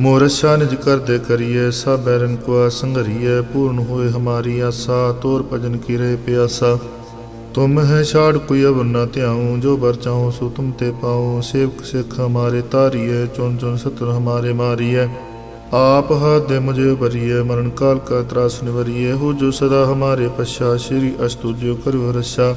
ਮੋਰਸ਼ਾ ਨਿਜ ਕਰਦੇ ਕਰੀਏ ਸਭ ਐਰਨ ਕੋ ਸੰਘਰੀਏ, ਪੂਰਨ ਹੋਏ ਹਮਾਰੀ ਆਸਾ, ਤੋਰ ਭਜਨ ਕੀਰੇ ਪਿਆਸਾ। ਤੁਮ ਹੈ ਛਾੜ ਕੋਈ ਅਵਰ ਨਾ ਧਿਆਉ, ਜੋ ਵਰ ਚਾਹੋ ਸੋ ਤੁਮ ਤੇ ਪਾਉ। ਸੇਵਕ ਸਿੱਖ ਹਮਾਰੇ ਤਾਰੀਏ ਚੁਣ ਚੁਣ ਸਤਰ ਹਮਾਰੇ ਮਾਰੀਏ। ਆਪ ਹਾਦੇ ਮੁਝੇ ਭਰੀਏ, ਮਰਨ ਕਾਲ ਕਾ ਤਰਾਸ ਨਿਵਰੀਏ। ਹੋ ਜੋ ਸਦਾ ਹਮਾਰੇ ਪਛਾ, ਸ਼੍ਰੀ ਅਸਤੁ ਜੋ ਕਰੋ ਰਸਾ।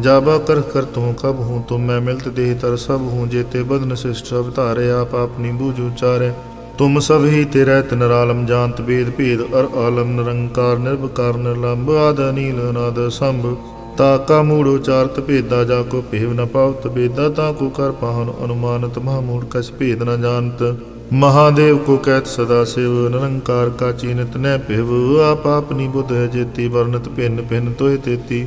ਜਾਬਾ ਕਰ ਕਰ ਤੂੰ ਕਬ ਹੂੰ ਤੁਮ ਮੈਂ ਮਿਲਤ ਦੇਹ ਤਰ ਸਭ ਹੂੰ, ਜੇਤੇ ਬਦਨ ਸਿਸ਼ਟ ਅਵਤਾਰੇ ਆਪ ਆਪਣੀ ਬੂਝ ਉਚਾਰੇ। ਤੁਮ ਸਭ ਹੀ ਤੇ ਰਹਿਤ ਜਾਣਤ ਵੇਦ ਭੇਦ, ਅਰ ਆਲਮ ਨਿਰੰਕਾਰ ਨਿਰਭਕਾਰ ਨਿਰਲੰਭ ਆਦ ਅਨੀਲ, ਅਨਾਦ ਸੰਭ। ਤਾ ਕਾ ਮੂੜ ਉਚਾਰਤ ਭੇਦਾ, ਜਾ ਕੋ ਭੇਵ ਨ ਪਾਵਤ ਬੇਦਾ ਤਾ ਕੋ ਕਰ ਪਾਹਨ ਅਨੁਮਾਨਤ, ਮਹਾ ਮੂੜ ਕਛ ਭੇਦ ਨ ਜਾਣਤ। ਮਹਾਦੇਵ ਕੋ ਕਹਿਤ ਸਦਾ ਸਿਵ, ਨਿਰੰਕਾਰ ਕਾ ਚੀਨਤ ਨੈ ਭਿਵ। ਆਪ ਆਪਨੀ ਬੁੱਧ ਜੇਤੀ ਵਰਨਤ ਭਿੰਨ ਭਿੰਨ ਤੋਇ ਤੇਤੀ।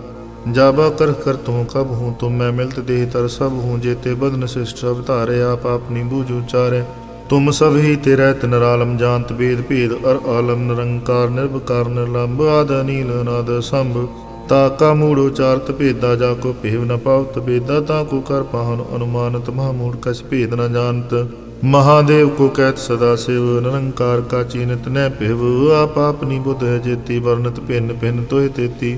ਜਾਬਾ ਕਰ ਕਰ ਤੂੰ ਕਬ ਹੂੰ ਤੁਮ ਮੈਂ ਮਿਲਤ ਦੇਹ ਤਰ ਸਭ ਹੂੰ ਜੇਤੇ ਬਦਨ ਸਿਸ਼ਟ ਸਭ ਧਾਰੇ, ਆਪ ਆਪਣੀ ਬੂਝ ਉਚਾਰੇ ਤੁਮ ਸਭ ਹੀ ਤੇਰਾ ਤਨਰਾਲਮ ਜਾਣਤ ਬੇਦ ਭੇਦ, ਅਰ ਆਲਮ ਨਿਰੰਕਾਰ ਨਿਰਭਕਾਰ ਨਿਰਲੰਭ ਆਦ ਨੀਲ ਨਾਦ ਸੰਭ। ਤਾ ਕਾ ਮੂੜ ਉਚਾਰਤ ਭੇਦਾ, ਜਾ ਕੋ ਭੇਵ ਨ ਪਾਵਤ ਬੇਦਾ ਤਾ ਕੋ ਕਰ ਪਾਹਨ ਅਨੁਮਾਨਤ ਮਹਾ ਮੂੜ ਕਛ ਭੇਦ ਨ ਜਾਣਤ। ਮਹਾਦੇਵ ਕੋ ਕਹਿਤ ਸਦਾ ਸਿਵ, ਨਿਰੰਕਾਰ ਕਾ ਚੀਨਤ ਨੈ ਭਿਵ, ਆਪ ਆਪਨੀ ਬੁੱਧ ਹੈ ਜੇਤੀ ਵਰਨਤ ਭਿੰਨ ਭਿੰਨ ਤੋਹਿ ਤੇਤੀ।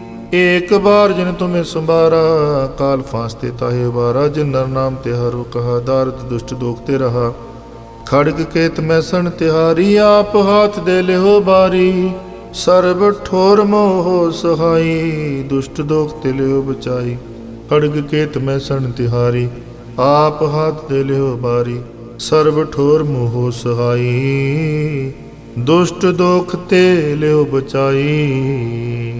ਏਕ ਬਾਰ ਜਿਨ ਤੁਮੇ ਸੰਭਾਰਾ, ਕਾਲ ਫਾਸਤੇ ਤਾਹੇ ਬਾਰਾ ਜਿਨ ਨਰ ਨਾਮ ਤੇ ਕਹਾ ਦਾਰਦ ਦੁਸ਼ਟ ਦੋਖ ਤੇ ਰਹਾ। ਖੜਗ ਕੇਤ ਮੈਸਣ ਤਿਹਾਰੀ, ਆਪ ਹਾਥ ਦੇ ਲਿਓ ਬਾਰੀ। ਸਰਬ ਠੋਰ ਮੋਹ ਸਹਾਈ, ਦੁਸ਼ਟ ਦੋਖ ਤੇ ਲਿਓ ਬਚਾਈ। ਖੜਗ ਕੇਤ ਮੈਸਣ ਤਿਹਾਰੀ, ਆਪ ਹਾਥ ਦੇ ਲਿਓ ਬਾਰੀ। ਸਰਬ ਠੋਰ ਮੋਹ ਸਹਾਈ, ਦੁਸ਼ਟ ਦੋਖ ਤੇ ਲਿਓ ਬਚਾਈ।